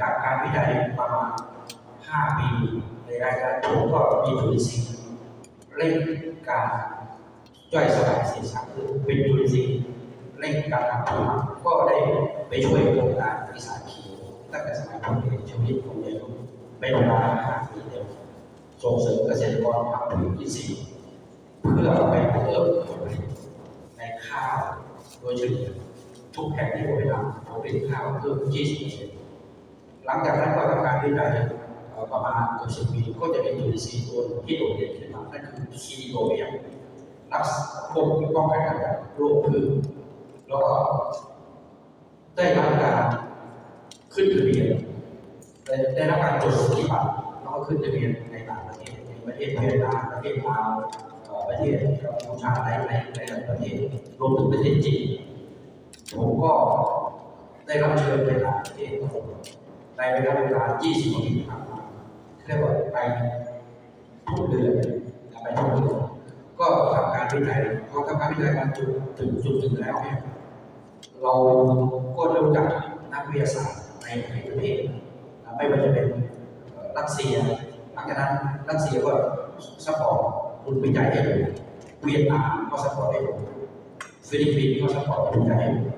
จากการวิจัยประมาณ 5 ปีในรายการผมก็มีจุลินทรีย์เร่งการย่อยสลายเศษสารคือเป็นจุลินทรีย์เร่งการทำปุ๋ยก็ได้ไปช่วยโครงการวิสาหกิจตั้งแต่สมัยผมเรียนชีวิตผมเรียนเป็นเวลา5ปีเต็มส่งเสริมเกษตรกรทำปุ๋ยอินทรีย์เพื่อไปเพิ่มผลผลิตในข้าวโดยเฉลี่ยทุกแห่งที่ผมไปทำผลผลิตข้าวเพิ่ม20% หลังจากนั้นก็ทำการวิจัยเอ่อประมาณเกือบสิบปีก็จะเป็นจุลินทรีย์ตัวที่โดดเด่นขึ้นมานั่นคือคีโตเมียรักษาควบคุมป้องกันการจากโรคพืชแล้วก็ได้รับการขึ้นทะเบียนได้ได้รับการจดสิทธิบัตรแล้วก็ขึ้นทะเบียนในต่างประเทศในประเทศเวียดนามประเทศลาวประเทศกัมพูชาหลายหลายหลายประเทศรวมถึงประเทศจีนผมก็ได้รับเชิญไปต่างประเทศ ในระยะเวลา 20ว่าปีที่ผ่านมาเรียกว่าไปทุกเดือนไปทุกเดือนก็ทำการวิจัยพอทำการวิจัยมาจุดถึงจุดถึงแล้วเนี่ยเราก็เริ่มจากนักวิทยาศาสตร์ในประเทศไม่ว่าจะเป็นเอ่อรัสเซียหลังจากนั้นรัสเซียก็สปอร์ตคุณวิจัยให้ผมเวียดนามก็สปอร์ตให้ผมฟิลิปปินส์ก็สปอร์ตวิจัยให้ผม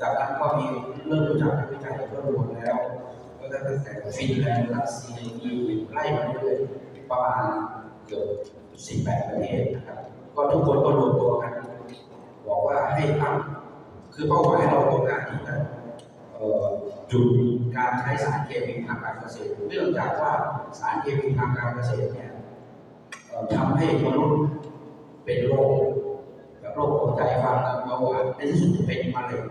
จากนั้นก็มีเริ่มรู้จักนักวิจัยก็รวมแล้ว ก็ตั้งแต่ฟินแลนด์รัสเซียอียิปต์ไล่มาเรื่อยๆประมาณเกือบ18ปดประเทศนะครับก็ทุกคนก็รวมตัวกันบอกว่าให้ตั้งคือเป้าหมายเราต้องการที่จะหยุดการใช้สารเคมีทางการเกษตรเนื่องจากว่าสารเคมีทางการเกษตรเนี่ยทำให้มนุษย์เป็นโรคแบบโรคหัวใจความดันเบาหวานในที่สุดเป็นมะเร็ง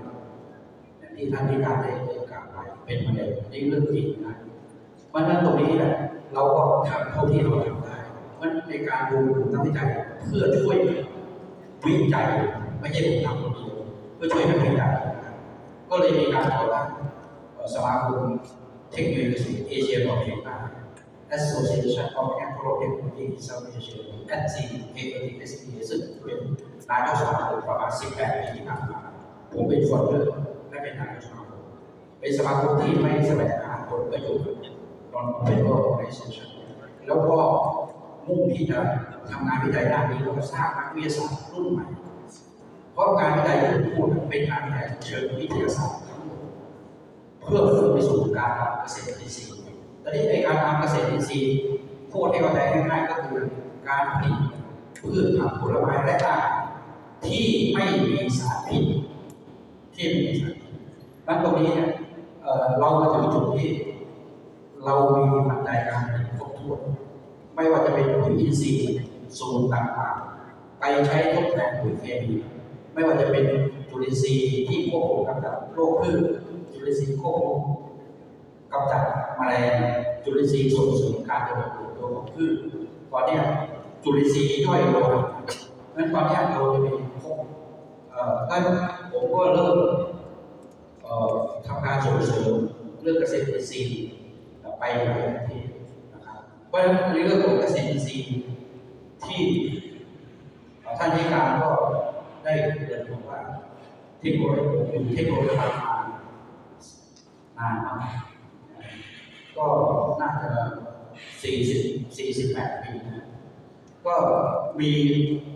อย่างที่ท่านที่การได้ได้กล่าวไปเป็นมะเร็ง นี่เรื่องจริงนะเพราะฉะนั้นตรงนี้แหละเราก็ทำเท่าที่เราทำได้มันในการดูนักวิจัยเพื่อช่วยวิจัยไม่ใช่ผมทำคนเดียวเพื่อช่วยนักวิจัยนะครับก็เลยมีการก่อตั้งสมาคมเทคโนโลยีเอเชียตะวันออกเฉียง Association of Anthropology in South Asia ACAASA ซึ่งเป็นนายกสมาคมประมาณ18ปีที่ผ่านมาผมเป็นคนเลือกและเป็นนายกสมาคม เป็นสมาคมที่ไม่แสวงหาผลประโยชน์ตอนเป็นโลกในเซชันแล้วก็มุ่งที่จะทำงานวิจัยด้านนี้แล้วก็สร้างนักวิทยาศาสตร์รุ่นใหม่ เพราะการวิจัยที่พูดเป็นการวิจัยเชิงวิทยาศาสตร์เพื่อเพื่อไปสู่การทำเกษตรอินทรีย์ตอนนี้ในการทำเกษตรอินทรีย์พูดให้เข้าใจง่ายๆก็คือการผลิตพืชผักผลไม้และอาหารที่ไม่มีสารพิษที่มีสารพิษนั้นตรงนี้เนี่ย เรามาถึงจุดที่ เรามีปัจจัยการผลิตครบถ้วนไม่ว่าจะเป็นปุ๋ยอินทรีย์สูตรต่างๆ ไปใช้ทดแทนปุ๋ยเคมีไม่ว่าจะเป็นจุลินทรีย์ที่ควบคุมกำจัดโรคพืชจุลินทรีย์ควบคุมกำจัดแมลงจุลินทรีย์ส่งเสริมการเจริญเติบโตของพืชตอนนี้จุลินทรีย์ย่อยโลหะนั้นตอนนี้เราจะมีพบเอ่อผมก็เริ่ม เอ่อทำการส่งเสริมเรื่องเกษตรอินทรีย์ไปหลายประเทศนะครับเพราะฉะนั้นเรื่องของเกษตรอินทรีย์ที่ท่านที่การก็ได้เรียนรู้ว่าเทคโนโลยีเทคโนโลยีมานานมากก็น่าจะ40 48ปีนะก็มี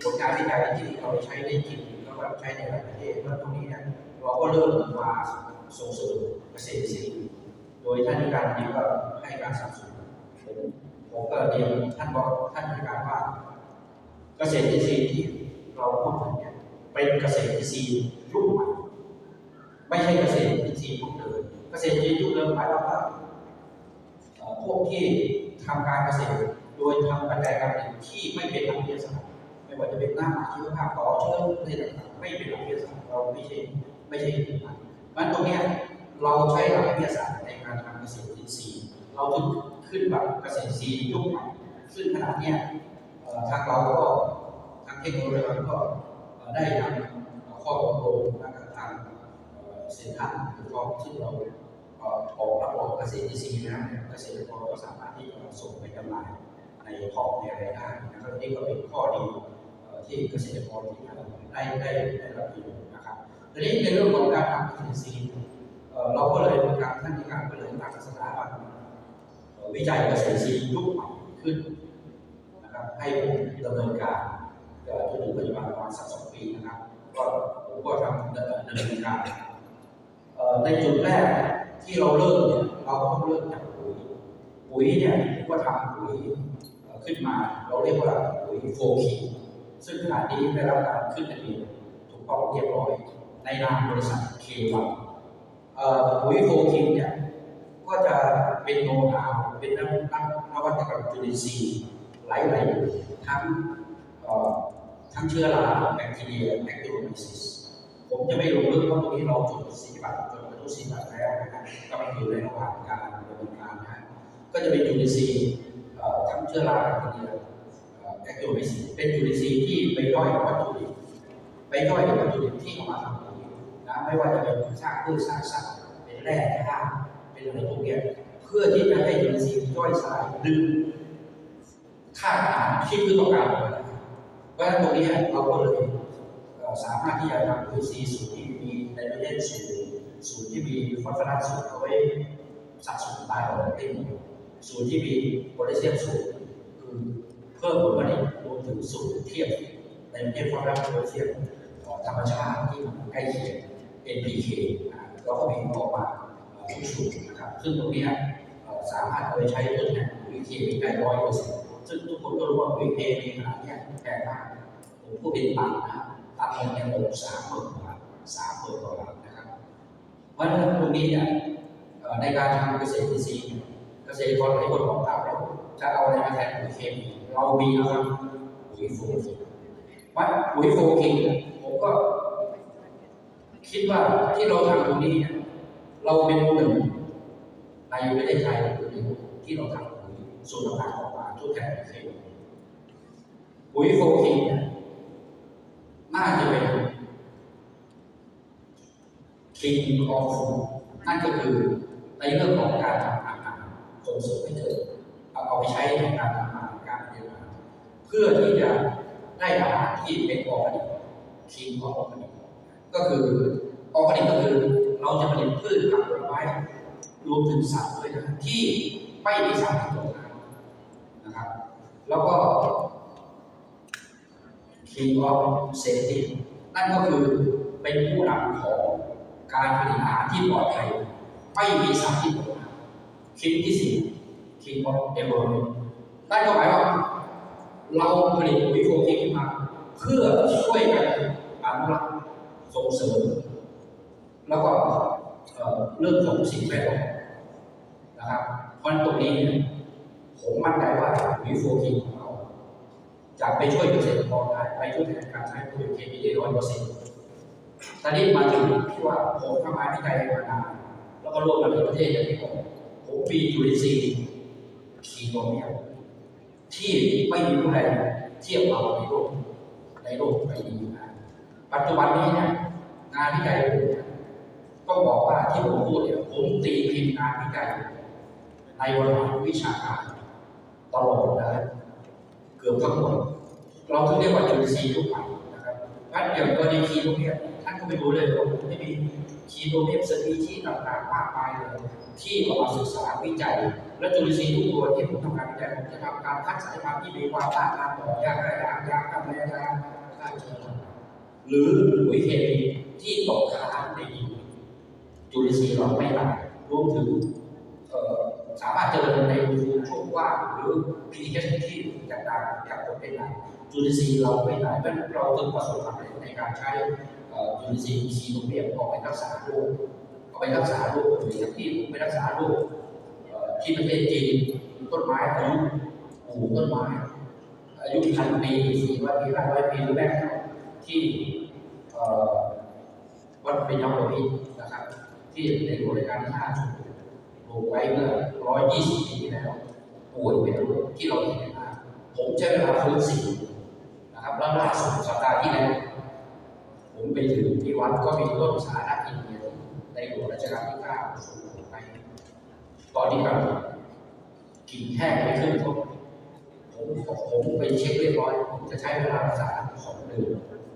ผลงานวิจัยที่เราใช้ได้จริงแล้วก็ใช้ในหลายประเทศแล้วตรงนี้เนี่ยเราก็เริ่มมาส่งเสริมเกษตรอินทรีย์ ยท่านที่การนี้ก็ให้การสนับสนุนผมก็เรียนท่านบอกท่านที่การว่า เกษตรอินทรีย์ที่เราพูดถึงเนี่ยเป็นเกษตรอินทรีย์ยุคใหม่ไม่ใช่เกษตรอินทรีย์ยุคเดิมเกษตรอินทรีย์ยุคเดิมหมายความว่าพวกที่ทำการเกษตรโดยทำปัจจัยการผลิตที่ไม่เป็นหลักวิทยาศาสตร์ไม่ว่าจะเป็นหน้าหมาชีวภาพต่อเชื้ออะไรต่างๆไม่เป็นหลักวิทยาศาสตร์เราไม่ใช่ไม่ใช่ถึงมันมันตรงเนี้ย เราใช้หลักวิทยาศาสตร์ในการทำเกษตรอินทรีย์เราถึงขึ้นแบบเกษตรอินทรีย์ยุคใหม่ซึ่งขณะเนี้ยทางเราก็ทางเทคโนโลยีเราก็ได้ทำข้อตกลงกับทางเอ่อเซ็นทรัลคือพอที่เราออกรับรองเกษตรอินทรีย์นี่ยเกษตรกรก็สามารถที่จะส่งไปจำหน่ายในพอร์ตในอะไรได้นะครับนี่ก็เป็นข้อดีที่เกษตรกรที่ได้ได้ได้รับประโยชน์นะครับทีนี้ในเรื่องของการทำเกษตรอินทรีย์ เราก็เลยทางท่านที่การก็เลยตั้งสถาบันวิจัยเกษตรซีย์ยุคใหม่ขึ้นนะครับให้ดำเนินการเอ่อจนถึงปัจจุบันประมาณสักสองปีนะครับก็ผมก็ทำดำเนินการในจุดแรกที่เราเริ่มเนี่ยเราก็ต้องเริ่มจากปุ๋ยปุ๋ยเนี่ยก็ทำปุ๋ยขึ้นมา เราเรียกว่าปุ๋ยโฟคีซึ่งขณะนี้ได้รับการขึ้นทะเบียนถูกต้องเรียบร้อยในนามบริษัทเควัน ปุ๋ยโฟคิงเนี่ยก็จะเป็นโน้ตฮาวเป็นนวัตนวัตกรรมจุลินทรีย์หลายๆอย่างทั้งทั้งเชื้อราแบคทีเรียแบคทีโรไมซิสผมจะไม่ลงลึกเพราะตรงนี้เราจดสีบัตรจดบรรลุสีบัตรแล้วนะครับกำลังอยู่ในระหว่างการดำเนินการนะฮะก็จะเป็นจุลินทรีย์ทั้งเชื้อราแบคทีเรียแบคทีโรไมซิสเป็นจุลินทรีย์ที่ไปย่อยวัตถุดิบไปย่อยวัตถุดิบที่เอามาทำ นะไม่ว่าจะเป็นซากพืชซากสัตว์เป็นแร่ธาตุเป็นอะไรพวกเนี้ยเพื่อที่จะให้จุลินทรีย์ย่อยสลายดึงธาตุอาหารที่พืชต้องการออกมาเพราะฉะนั้นตรงนี้เราก็เลยสามารถที่จะทำปุ๋ยซีย์สูตรที่มีไนโตรเจนสูงสูตรที่มีฟอสฟอรัสสูงเอาไว้สะสมใต้ออกได้หมดสูตรที่มีโพแทสเซียมสูงคือเพิ่มผลผลิตรวมถึงสูตรเทียบในประเทศฟอรัสโพแทสเซียมของธรรมชาติที่มันใกล้เคียง NPK อ่าเราก็มีออกมาเอ่อทุกสูตรนะครับ ซึ่งตรงนี้สามารถเอาไปใช้ทดแทนปุ๋ยเคมีได้ร้อยเปอร์เซ็นต์ซึ่งทุกคนก็รู้ว่าปุ๋ยเคมีขนาดเนี้แพงมากผมพูดเป็นตันนะครับตันหนึ่งเนี่ยตกสามหมื่นบาสามหมื่นกว่าบาทนะครับ เพราะฉะนั้นตรงนี้เนี่ยในการทำเกษตรอินทรีย์เกษตรกรหลายคนบอกว่าจะเอาอะไรมาแทนปุ๋ยเคมีเรามีนะครับปุ๋ยฟูมิวัดปุ๋ยโฟกิงผมก็ คิดว่าที่เราทำตรงนี้เนี่ยเราเป็นหนึ่งในประเทศไทยหรือที่เราทำปุ๋ยสูตรต่างออกมาทุกแห่งเคยปุ๋ยโฟกิงเนี่ยน่าจะเป็น king of food นั่นก็คือในเรื่องของการทำอาหารส่งเสริมให้เกิดเอาไปใช้ในการทำอาหารการเรียนอาหารเพื่อที่จะได้อาหารที่เป็นออร์แกนิกคิงของออร์แก็คือออร์แกนิกก็คือเราจะผลิตพืชผักผลไม้รวมถึงสัตว์ด้วยนะที่ไม่มีสารพิษตกค้างนะครับ แล้วก็ King of Safety นั่นก็คือเป็นผู้นำของการผลิตอาหารที่ปลอดภัยไม่มีสารพิษตกค้างคิงที่สี่ King of Environment นั่นก็หมายว่าเราผลิตปุ๋ยโฟกิขึ้นมา เพื่อช่วยกันอนุรักษ ส่งเสริม แล้วก็เรื่องของสิ่งแวดล้อมนะครับเพราะฉะนั้นตรงนี้ผมมั่นใจว่าปุ๋ยโฟกิของเราจะไปช่วยเกษตรกรได้ไปช่วยแทนการใช้ปุ๋ยเคมีได้ร้อยเปอร์เซ็นต์ตอนนี้มาถึงที่ว่าผมทำงานวิจัยมานานแล้วก็ร่วมกับประเทศอย่างที่ผมผมปีจุลินทรีย์คีโนเมียที่ไม่มีผู้ใดเทียบเราในโลกในโลกใบนี้นะ ปัจจุบันนี้เนี่ยงานวิจัยผมเนี่ยต้องบอกว่าที่ผมพูดเนี่ยผมตีพิมพ์งานวิจัยในวารสารวิชาการตลอดนะเกือบทั้งหมดเราถึงเรียกว่าจุลทรีย์ทุกปันนะครับเพราะอย่างกรณีคีโนเมียท่านก็ไม่รู้เลยว่าผมไม่มีคีโนเมียสปีชีส์ต่างๆมากมายเลยที่เอามาศึกษาวิจัย และจุลินทรีย์ทุกตัวที่ผมทำการวิจัยผมจะทำการคัดสายพันธุ์ที่มีความต้านทานต่อยาฆ่ายายาฆ่าแมลงยาฆ่าเชื้อ หรือปุ๋ยเคมีที่ตกค้างในดินจุลินทรีย์เราไม่ตายรวมถึงสามารถเจริญในอุณหภูมิช่วงว่างหรือ pH ที่ต่างๆกับคนเป็นได้จุลินทรีย์เราไม่ตายเพราะฉะนั้นเราจึงประสบความสำเร็จในการใช้จุลินทรีย์คีโนเมียมออกไปรักษาโรคเอาไปรักษาโรคหรืออย่างที่ผมไปรักษาโรคที่ประเทศจีนต้นไม้อายุปลูกต้นไม้อายุพันปีสี่ร้อยปีห้าร้อยปีหรือแม้ที่ วัดเป็นยมบพิตนะครับ ที่ในบริการที่ห้าจุปลูกไว้เมื่อร้อยยี่สิบปีที่แล้วป่วยเป็นโรคที่เราเห็นในภาพผมใช้เวลาฟื้นสี่นะครับแล้วล่าสุดสัปดาห์ที่แล้วผมไปถึงที่วัดก็มีต้นสาระอินเดียในหลวงรัชกาลที่เก้าสูงไปตอนนี้กำลังกิ่งแห้งไปขึ้นต้นผมผมไปเช็คเรียบร้อยผมจะใช้เวลารักษาสองเดือน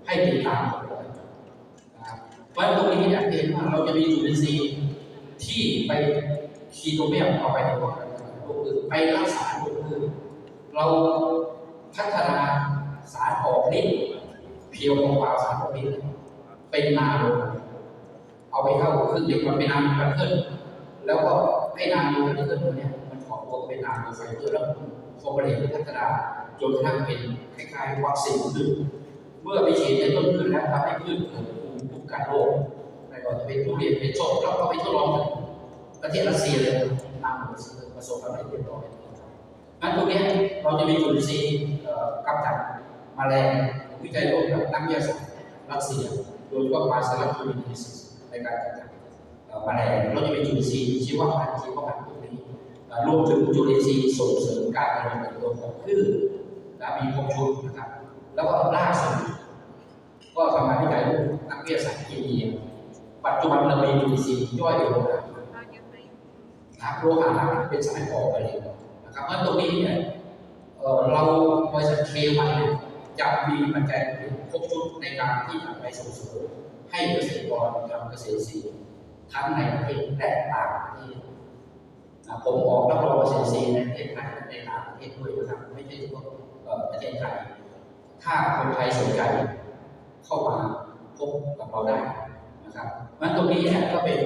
ให้ติดตามผม เพราะฉะนั้นตรงนี้เนี่ยเห็นว่าเราจะมีจุลินทรีย์ที่ไปคีโตเมียมเอาไปในพวกโรคอื่นไปรักษาโรคอื่นเราพัฒนาสารออกฤทธิ์เพียวของเปาสารออกฤทธิ์เป็นนาโนเอาไปเข้าเครื่องเดียวกันเป็นนาโนกันเทิลแล้วก็ไอ้นาโนกันเทิลตัวเนี้ยมันขอตัวเป็นนาโนไฟเบอร์แล้วฟอร์มาลีนพัฒนาจนกระทั่งเป็นคล้ายๆวัคซีนพืชเมื่อไปฉีดในต้นพืชแล้วทำให้พืชเกิด กันโรคไม่ว่าจะเป็นทุเรียนเป็นส้มเราก็ไปทดลองกันประเทศรัสเซียเลยนำประสบความสำเร็จเรียบร้อยงั้นตรงนี้เราจะมีจุลินทรีย์กำจัดแมลงวิจัยร่วมกับนักวิทยาศาสตร์รัสเซียโดยเฉพาะมาสลับทูลินทิสในการกำจัดเอ่อแมลงเราจะมีจุลินทรีย์ชีวพันธุ์ชีวพันธุ์พวกนี้รวมถึงจุลินทรีย์ส่งเสริมการเจริญเติบโตของพืชและมีครบชุดนะครับแล้วก็ล่าสุด ก็ทำงานวิจัยร่วมกับนักวิทยาศาสตร์เคมีปัจจุบันเรามีจุลินทรีย์ย่อยโลหะนะครับโลหะหนักเป็นสายออกไปเลยนะครับเพราะตรงนี้เนี่ยเอ่อเราบริษัทเควันเนี่ยจะมีปัจจัยครบชุดในการที่จะไปส่งเสริมให้เกษตรกรทำเกษตรอินทรีย์ทั้งในประเทศและต่างประเทศนะผมออกรับรองเกษตรอินทรีย์ในประเทศไทยและในต่างประเทศด้วยนะครับไม่ใช่เฉพาะเอ่อประเทศไทยถ้าคนไทยสนใจ เข้ามาพบกับเราได้นะครับมันตรงนี้เนี่ยก็เป็น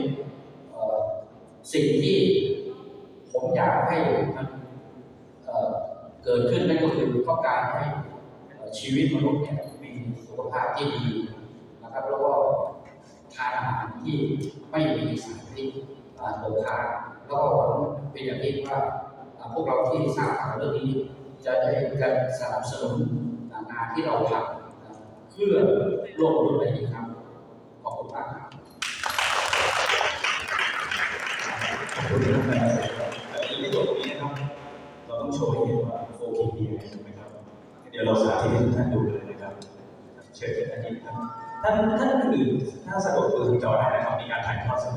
สิ่งที่ผมอยากให้มันเเกิดขึ้นนั่นก็คือต้องการให้ชีวิตมนุษย์เนี่ยมีสุขภาพที่ดีนะครับแล้วก็ทานอาหารที่ไม่มีสารพิษอ่าตกค้างแล้วก็หวังเป็นอย่างยิ่งว่าพวกเราที่ทราบข่าวเรื่องนี้ จะได้กันสนับสนุนงานที่เราทำ เพื่อโลกยุคใบนี้ครับ ขอบคุณมากครับขอบคุณนะครับแต่ยังไม่ตรงนี้นะครับ เราต้องโชว์ให้เห็นว่าโฟกีดีใช่ไหมครับ เดี๋ยวเราสาธิตให้ท่านดูเลยนะครับ เชิญท่านนี้ครับท่านท่านอื่นถ้าสะดวกดูทางจอได้นะครับมีการถ่ายทอดสด